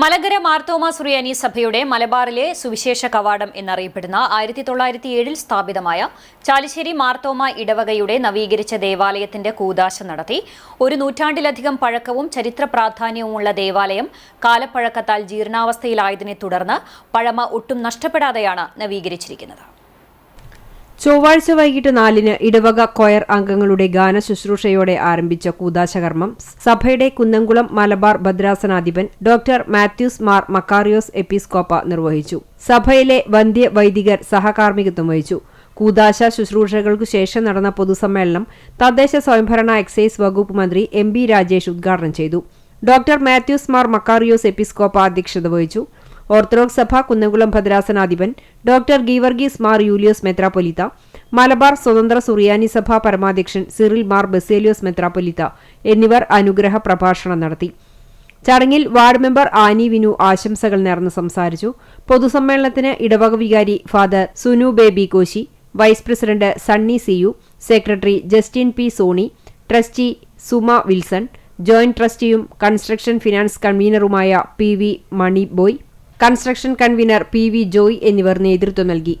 മലങ്കര മാർത്തോമ സുറിയാനി സഭയുടെ മലബാറിലെ സുവിശേഷ കവാടം എന്നറിയപ്പെടുന്ന ആയിരത്തി തൊള്ളായിരത്തി ഏഴിൽ സ്ഥാപിതമായ ചാലിശ്ശേരി മാർത്തോമ ഇടവകയുടെ നവീകരിച്ച ദേവാലയത്തിന്റെ കൂതാശ നടത്തി ഒരു നൂറ്റാണ്ടിലധികം പഴക്കവും ചരിത്ര പ്രാധാന്യവുമുള്ള ദേവാലയം കാലപ്പഴക്കത്താൽ ജീർണാവസ്ഥയിലായതിനെ തുടർന്ന് പഴമ ഒട്ടും നഷ്ടപ്പെടാതെയാണ് നവീകരിച്ചിരിക്കുന്നത്. ചൊവ്വാഴ്ച വൈകിട്ട് നാലിന് ഇടവക കൊയർ അംഗങ്ങളുടെ ഗാന ശുശ്രൂഷയോടെ ആരംഭിച്ച കൂതാശകർമ്മം സഭയുടെ കുന്നംകുളം മലബാർ ഭദ്രാസനാധിപൻ ഡോക്ടർ മാത്യൂസ് മാർ മക്കാറിയോസ് എപ്പിസ്കോപ്പ നിർവഹിച്ചു. സഭയിലെ വന്ധ്യ വൈദികർ സഹകാർമ്മികത്വം വഹിച്ചു. കൂതാശ ശുശ്രൂഷകൾക്കു ശേഷം നടന്ന പൊതുസമ്മേളനം തദ്ദേശ സ്വയംഭരണ എക്സൈസ് വകുപ്പ് മന്ത്രി എം ബി രാജേഷ് ഉദ്ഘാടനം ചെയ്തു. ഡോക്ടർ മാത്യൂസ് മാർ മക്കാറിയോസ് എപ്പിസ്കോപ്പ അധ്യക്ഷത വഹിച്ചു. ഓർത്തഡോക്സ് സഭ കുന്നംകുളം ഭദ്രാസനാധിപൻ ഡോക്ടർ ഗീവർഗീസ് മാർ യൂലിയോസ് മെത്രാപൊലിത്ത മലബാർ സ്വതന്ത്ര സുറിയാനി സഭ പരമാധ്യക്ഷൻ സിറിൽ മാർ ബസേലിയോസ് മെത്രാപൊലിത്ത എന്നിവർ അനുഗ്രഹ പ്രഭാഷണം നടത്തി. ചടങ്ങിൽ വാർഡ് മെമ്പർ ആനി വിനു ആശംസകൾ നേർന്ന് സംസാരിച്ചു. പൊതുസമ്മേളനത്തിന് ഇടവക വികാരി father Sunu Baby Koshy vice president Sunny C U secretary Justin P Sony trustee Suma Wilson joint ട്രസ്റ്റിയും construction finance കൺവീനറുമായ P V Maniboy construction convener P V Joy എന്നിവർ നേതൃത്വം നൽകി